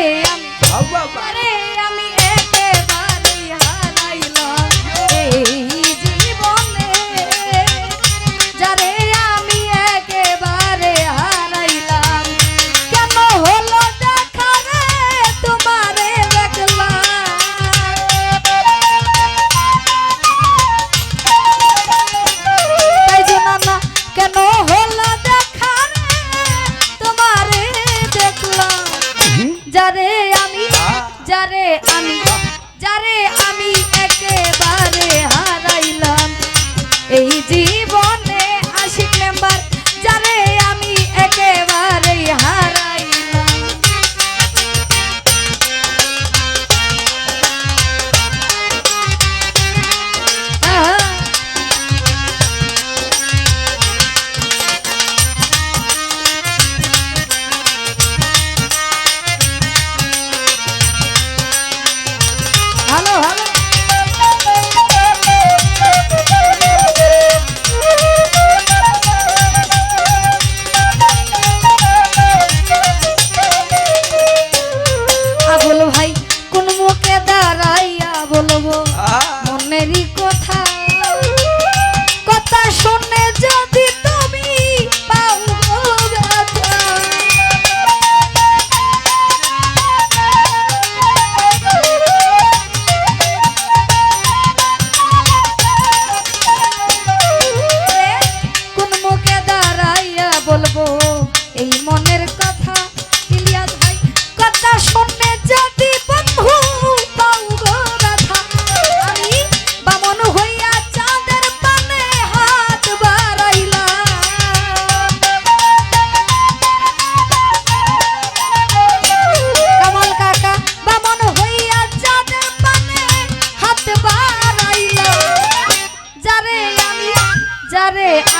que I.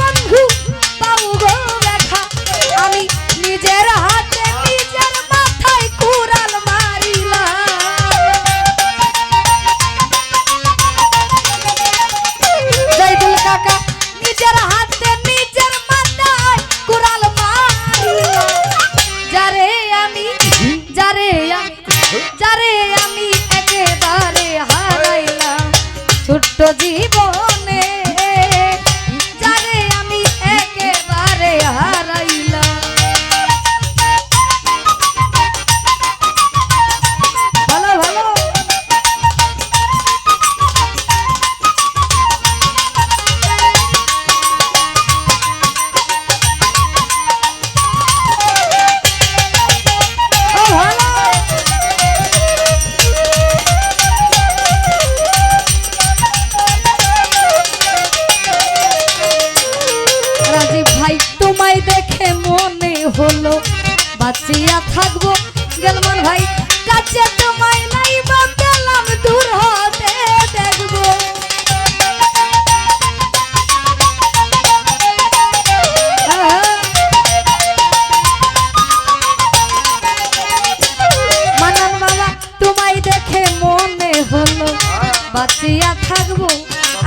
বাঁচিয়া থাকব।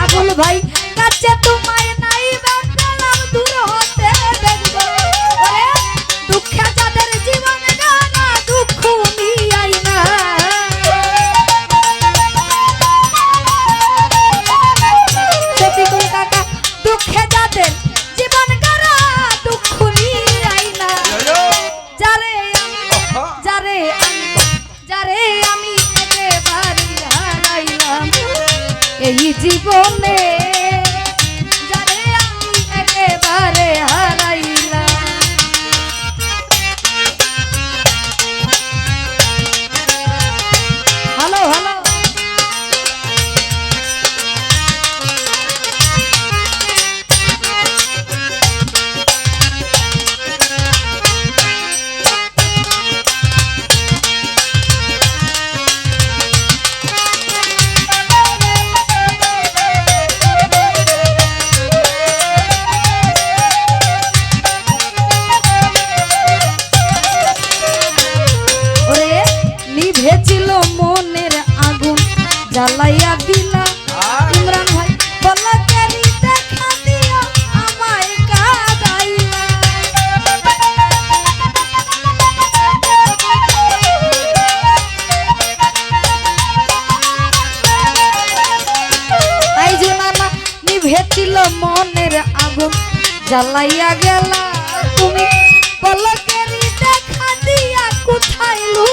আগুল ভাই কাছে তোমায় নাই বা ছিল মনের আগুন জ্বালাইয়া গেলা তুমি। পলকেরি দেখা দিয়া কোথায় লু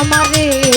আমারে